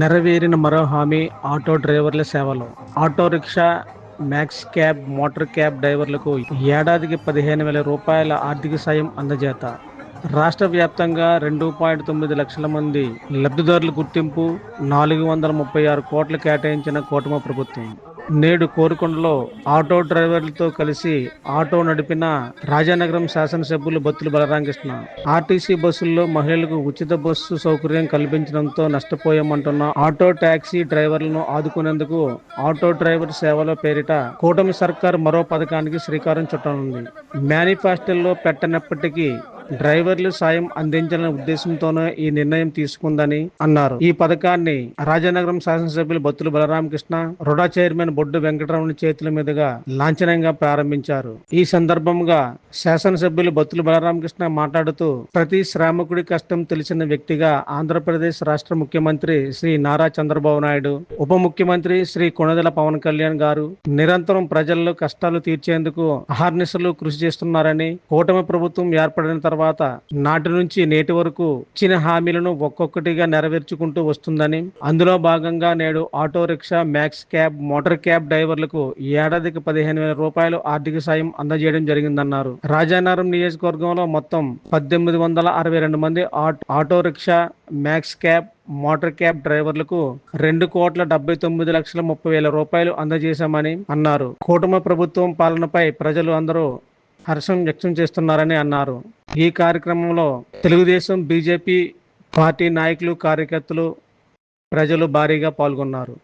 నెరవేరిన మరో హామీ ఆటో డ్రైవర్ల సేవలు. Auto rickshaw maxi cab motor cab డ్రైవర్లకు ఏడాదికి పదిహేను వేల రూపాయల ఆర్థిక సాయం అందజేత. రాష్ట్ర వ్యాప్తంగా రెండు పాయింట్ తొమ్మిది లక్షల మంది లబ్ధిదారుల గుర్తింపు నాలుగు వందల ముప్పై ఆరు కోట్లు కేటాయించిన కూటమి ప్రభుత్వం. నేడు కోరుకొండలో ఆటో డ్రైవర్లతో కలిసి ఆటో నడిపిన రాజానగరం శాసనసభ్యులు బత్తుల బలరామకృష్ణ ఆర్టీసీ బస్సుల్లో మహిళలకు ఉచిత బస్సు సౌకర్యం కల్పించడంతో నష్టపోయామంటున్న ఆటో టాక్సీ డ్రైవర్లను ఆదుకునేందుకు ఆటో డ్రైవర్ సేవల పేరిట కూటమి సర్కార్ మరో పథకానికి శ్రీకారం చుట్టనుంది. మేనిఫెస్టోలో పెట్టనప్పటికీ డ్రైవర్లు సాయం అందించాలనే ఉద్దేశంతోనే ఈ నిర్ణయం తీసుకుందని అన్నారు. ఈ పథకాన్ని రాజానగరం శాసనసభ్యులు బత్తులు బలరామకృష్ణ రుడా చైర్మన్ బొడ్డు వెంకటరమణ చేతుల మీదుగా లాంఛనంగా ప్రారంభించారు. ఈ సందర్భంగా శాసనసభ్యులు బత్తులు బలరామకృష్ణ మాట్లాడుతూ ప్రతి శ్రామికుడి కష్టం తెలిసిన వ్యక్తిగా ఆంధ్రప్రదేశ్ రాష్ట్ర ముఖ్యమంత్రి శ్రీ నారా చంద్రబాబు నాయుడు ఉప ముఖ్యమంత్రి శ్రీ కొణదెల పవన్ కళ్యాణ్ గారు నిరంతరం ప్రజల్లో కష్టాలు తీర్చేందుకు అహర్నిశలు కృషి చేస్తున్నారని కూటమి ప్రభుత్వం ఏర్పడిన తర్వాత తర్వాత నాటి నుంచి నేటి వరకు ఇచ్చిన హామీలను ఒక్కొక్కటిగా నెరవేర్చుకుంటూ వస్తుందని. అందులో భాగంగా నేడు auto rickshaw maxi cab motor cab డ్రైవర్లకు ఏడాదికి పదిహేను వేల రూపాయలు ఆర్థిక సాయం అందజేయడం జరిగిందన్నారు. రాజానగరం నియోజకవర్గంలో మొత్తం పద్దెనిమిది వందల అరవై రెండు మంది auto rickshaw maxi cab motor cab డ్రైవర్లకు రెండు కోట్ల డెబ్బై తొమ్మిది లక్షల ముప్పై వేల రూపాయలు అందజేశామని అన్నారు. కూటమి ప్రభుత్వం పాలనపై ప్రజలు అందరూ హర్షం వ్యక్తం చేస్తున్నారని అన్నారు. ఈ కార్యక్రమంలో తెలుగుదేశం బీజేపీ పార్టీ నాయకులు కార్యకర్తలు ప్రజలు భారీగా పాల్గొన్నారు.